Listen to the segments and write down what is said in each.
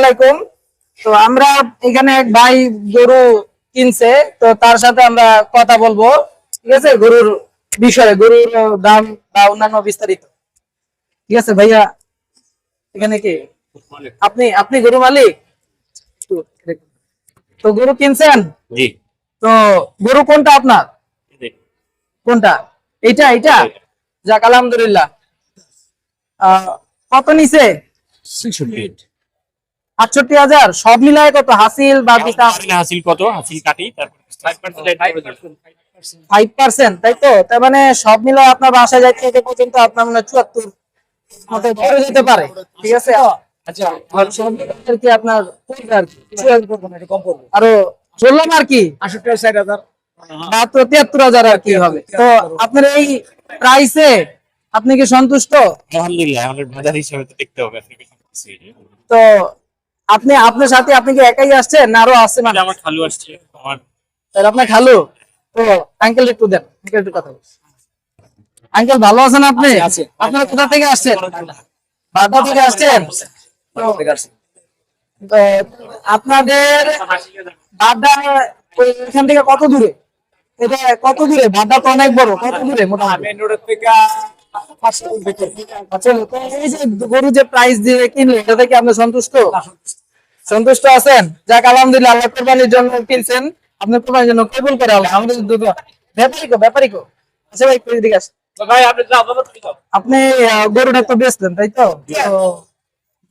আলাইকুম। তো আমরা এখানে এক ভাই গরু কিনছে তো তার সাথে আমরা কথা বলব। ঠিক আছে? গরুর বিষয়ে গরুর দাম বা অন্যান্য বিস্তারিত। ঠিক আছে ভাইয়া? এখানে কি? আপনি আপনি গরু মালিক? তো গরু কিনছেন? জি। তো গরু কোনটা আপনার? কোনটা? এইটা এটা যাক আলহামদুলিল্লাহ। কত নিছে? আটষট্টি হাজার সব মিলায় কত? হাসিল বা হাসিল কত? হাসিল কাটি ফাইভ পার্সেন্ট তাই তো? তার মানে সব আপনার বাসায় যাইতে পর্যন্ত আপনার মানে চুয়াত্তর মতো পড়ে যেতে পারে। ঠিক আছে? আচ্ছা আর মিলায় আর কি? তিয়াত্তর হাজার আর কি হবে। তো আপনার এই প্রাইসে আপনি কি সন্তুষ্ট? আলহামদুলিল্লাহ আমাদের বাজার হিসাবে দেখতে হবে। তো আপনি আপনার সাথে আপনি কি একাই আসছেন না আরও আছে মানে আমার খালু আসছে আমার। তাহলে আপনার খালু? তো আঙ্কেল একটু দেন আঙ্কেল একটু কথা বলছি আঙ্কেল ভালো আছেন আপনি? আপনারা কোথা থেকে আসছেন? বাড্ডা থেকে আসছেন? তো- আপনাদের বাড্ডা ওই এখান থেকে কত দূরে? এটা কত দূরে? বাড্ডা তো অনেক বড় কত দূরে মোটামুটি? আচ্ছা এই যে গরু যে প্রাইস দিয়ে কিনলেন এটা থেকে আপনি সন্তুষ্ট? সন্তুষ্ট আছেন? যাক আলহামদুলিল্লাহ আল্লাহ কোরবানির জন্য কিনছেন। আপনি কোরবানির জন্য কবুল করে আল্লাহ। আমাদের দুটো ব্যাপারী কো আচ্ছা ভাই একটু এদিকে আসেন। আপনি গরুটা তো বেচলেন তাই তো?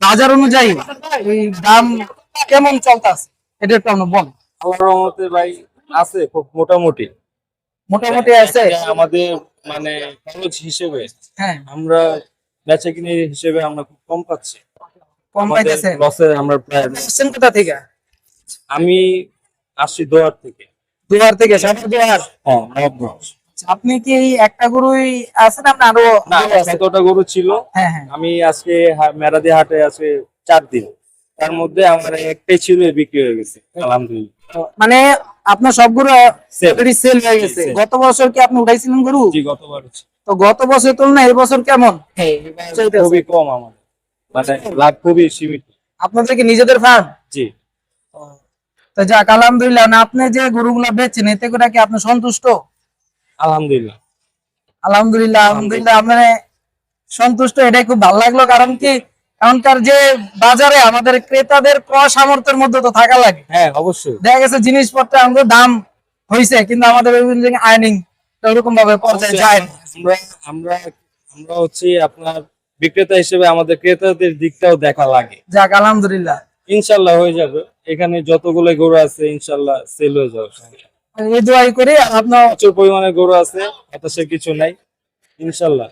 বাজার অনুযায়ী এই দাম কেমন চলতেছে এটা একটু আপনি বল আল্লাহর রহমতে ভাই আছে খুব মোটামুটি। মোটামুটি আছে? আমাদের মানে খরচ হিসেবে হ্যাঁ। আমরা বেচা কিনে হিসেবে আমরা খুব কম পাচ্ছি। কম পাইতেছে? লসে আমরা প্রায় আসছেন কোথা থেকে? আমি আসছি দোয়ার থেকে। দুয়ার থেকে সামনে দুয়ার? হ্যাঁ নবগঞ্জ। আপনি কি এই একটা গরুই আছেন আপনার আরও না গরু এতটা গরু ছিল। হ্যাঁ হ্যাঁ। আমি আজকে মেরাদি হাটে আছে চার দিন। তার মধ্যে আমার একটাই ছিল বিক্রি হয়ে গেছে আলহামদুলিল্লাহ। মানে আপনার সবগুলো সেল হয়ে গেছে। গত বছর কি আপনি উঠাইছিলেন গরু? জি গতবার তো গত বছর তুলনায় এই বছর কেমন? খুবই কম আমাদের। মানে লাভ খুবই সীমিত। আপনাদের কি নিজেদের ফার্ম জি। তো যাক আলহামদুলিল্লাহ। না আপনি যে গরুগুলা বেচছেন এতে করে কি আপনি সন্তুষ্ট? আলহামদুলিল্লাহ। আলহামদুলিল্লাহ আলহামদুলিল্লাহ। মানে সন্তুষ্ট এটাই খুব ভালো লাগল। কারণ কি এখনকার যে বাজারে আমাদের ক্রেতাদের ক্রয় সামর্থ্যের মধ্যে তো থাকা লাগে। হ্যাঁ অবশ্যই। দেখা গেছে জিনিসপত্র আমাদের দাম হয়েছে কিন্তু আমাদের আর্নিং ওরকম ভাবে পর্যায়ে যায় আমরা আমরা হচ্ছে আপনার বিক্রেতা হিসেবে আমাদের ক্রেতাদের দিকটাও দেখা লাগে। যাক আলহামদুলিল্লাহ। ইনশাল্লাহ হয়ে যাবে। এখানে যতগুলো গরু আছে ইনশাল্লাহ সেল হয়ে যাবে। এই দোয়াই করি আপনার প্রচুর পরিমাণে গরু আছে হতাশে কিছু নাই। ইনশাল্লাহ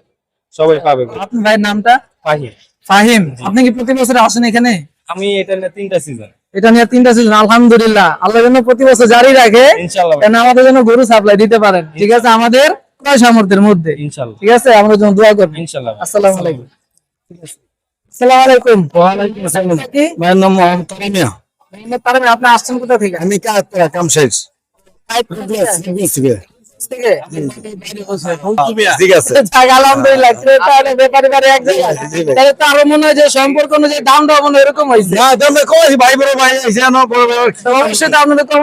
সবাই পাবে। আপনার ভাইয়ের নামটা? পাহি ফাহিম আপনি কি প্রতি বছর আসেন এখানে? আমি এটা নিয়ে তিনটা সিজন এটা নিয়ে তিনটা সিজন আলহামদুলিল্লাহ। আল্লাহ যেন প্রতি বছর জারি রাখে। যেন আমাদের জন্য গরু সাপ্লাই দিতে পারেন। ঠিক আছে? আমাদের ক্রয় সামর্থ্যের মধ্যে। ঠিক আছে? আমরা দোয়া আসসালামু আলাইকুম। আসসালামু আলাইকুম। কি? আমার নাম মোহাম্মদ তামিয়া মোহাম্মদ তারেক, আপনি আসছেন কোথা থেকে? আমি কাজ কাম শেষ থেকে? ঠিক আছে আলহামদুলিল্লাহ ক্রেতা আর ব্যাপারী বাড়ি এক জায়গায়। তাহলে তো আরও মনে হয় যে সম্পর্ক অনুযায়ী দামটা মনে এরকম হয়েছে ভাই বড় ভাই আইছে না বড় বড় তো অবশ্যই তো আপনাদের কম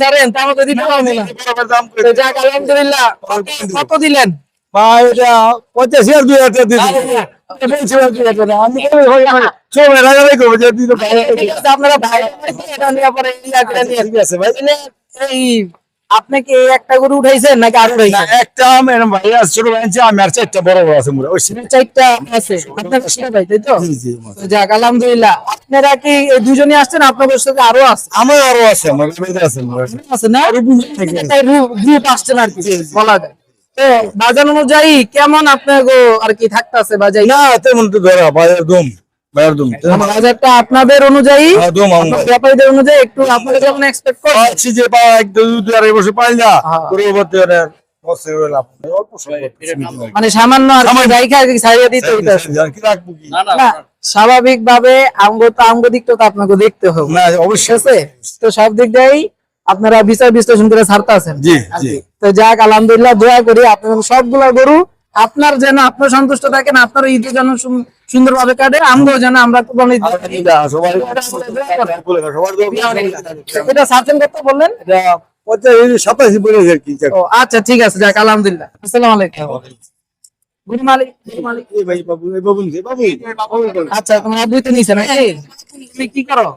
সারেন তা দিতে পারবেন না দাম তো যাক আলহামদুলিল্লাহ কত দিলেন ভাই এটা পঞ্চাশ হাজার দুই হাজার আপনারা ভাই এটা নিয়ে পরে করে নিয়ে ঠিক আছে ভাই এই আপনি কি একটা গরু উঠাইছেন নাকি আরও উঠাইছেন? একটা ম্যাডাম ভাই আছে ছোট ভাই আছে আমি আর চারটা বড় বড় আছে মোরা ওই চারটা আছে আপনার ছোট ভাই তাই তো? জি জি যাক আলহামদুলিল্লাহ। আপনারা কি এই দুজনই আসছেন? আপনাদের সাথে আরও আছে? আমার আরও আছে আমার বেঁধে আছে মোরা আছে। না? তাই গ্রুপ আসছেন আর কি বলা যায়। বাজার অনুযায়ী কেমন আপনার আর কি থাকতেছে বাজার? না তেমন তো ধরা বাজার দুম বাজারটা আপনাদের অনুযায়ী ব্যাপারীদের অনুযায়ী একটু এক্সপেক্ট যে এক দুই আড়াই বছর পাই না। পরবর্তী মানে সামান্য স্বাভাবিক ভাবে আমগো তো আমগো দিকটা তো আপনাকে দেখতে হবে। না অবশ্যই। আছে? তো সব দিক দিয়েই আপনারা বিচার বিশ্লেষণ করে ছাড়তে আছেন। তো যাক আলহামদুলিল্লাহ দোয়া করি আপনার সবগুলা গরু। আপনার যেন আপনার সন্তুষ্ট থাকেন আপনার ঈদের যেন সুম- সুন্দরভাবে কাটে আমরাও যেন আমরা কোরবানি তো- এটা সার্চেন করতে বললেন? সাতাশি বলেছে আর কি আচ্ছা ঠিক আছে যাক আলহামদুলিল্লাহ। আসসালামু আলাইকুম। গুড মালিক গুড মালিক এই ভাই বাবু এই বাবু নিছে, বাবু। আচ্ছা তোমার আব্বুই নিছে নাকি তুমি কি করো?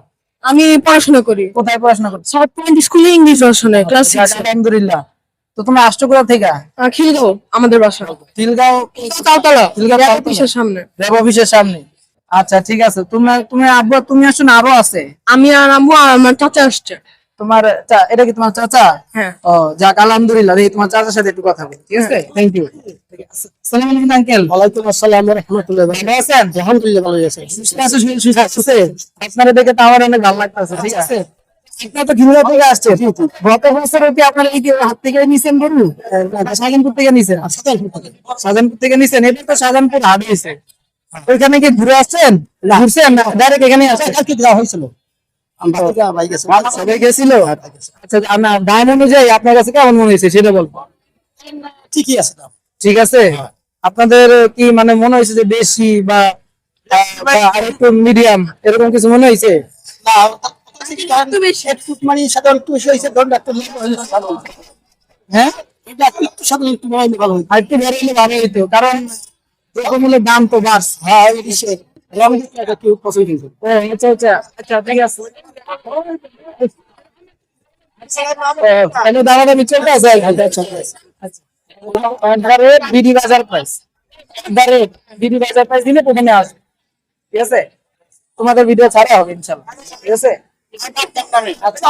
আমি পড়াশোনা করি। কোথায় পড়াশোনা করছ? সাউথ পয়েন্ট স্কুলে ইংলিশ ভার্সনে ক্লাস আলহামদুলিল্লাহ। তো তুমি আসছো কোথা থেকে? খিলগাঁও আমাদের বাসা। তিলগাঁও তালতলা খিলগাঁও অফিসের সামনে। র্যাব অফিসের সামনে। আচ্ছা ঠিক আছে। তুমি তুমি আব্বু তুমি আসছো না আরও আছে? আমি আর আর আমার চাচা আসছে। তোমার এটা কি তোমার চাচা? হ্যাঁ। ও যাক আলহামদুলিল্লাহ। দেখি তোমার চাচার সাথে একটু কথা বলি ঠিক আছে? থ্যাংক ইউ আসসালামু আলাইকুম আঙ্কেল ওয়ালাইকুম আসসালাম রহমতুল্লাহ ভালো আছেন? আলহামদুলিল্লাহ ভালো আছি। সুস্থ আছে, সু- সুস্থ আছে? আপনারা দেখে তো আমার অনেক ভালো লাগতেছে ঠিক আছে? আপনারা তো ঘিমরা থেকে আসছে গত বছর কি আপনারা এই হাত থেকে নিছেন গরু শাহজাহানপুর থেকে নিছেন শাহজাহানপুর থেকে। নিছেন এটা তো শাহজাহানপুর হাট হয়েছে। ওইখানে কি ঘুরে আসছেন? ঘুরছেন ডাইরেক্ট এখানে আসছেন। কালকে দেওয়া হয়েছিল? আমরা থেকে ভাই গেছে সবাই গেছিল? আমার দাম অনুযায়ী আপনার কাছে কেমন মনে হয়েছে সেটা বলব। ঠিকই আছে ঠিক আছে? আপনাদের কি মানে মনে হয়েছে যে বেশি বা বা আরেকটু মিডিয়াম এরকম কিছু মনে হয়েছে? হ্যাঁ। বেড়ে গেলে ভালো হইতো কারণ এরকম দাম তো বাড়ছে। হ্যাঁ রং কেউ পছন্দ আচ্ছা আচ্ছা আচ্ছা ঠিক আছে। তাহলে চলতে আছে আচ্ছা BD Bazar price rate BD Bazar price দিলে প্রথমে আসবে। ঠিক আছে? তোমাদের ভিডিও ছাড়া হবে ইনশাল্লাহ ঠিক আছে?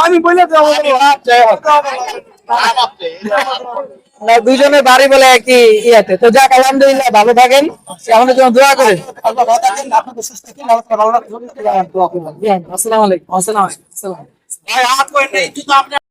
আমি বলে দেবো। জয় হোক না দুজনের বাড়ি বলে একই ইয়াতে। তো যাক আলহামদুলিল্লাহ ভালো থাকেন। আমাদের জন্য দোয়া করেন। করবেন আসসালামু আলাইকুম। আসসালামু আলাইকুম আসসালাম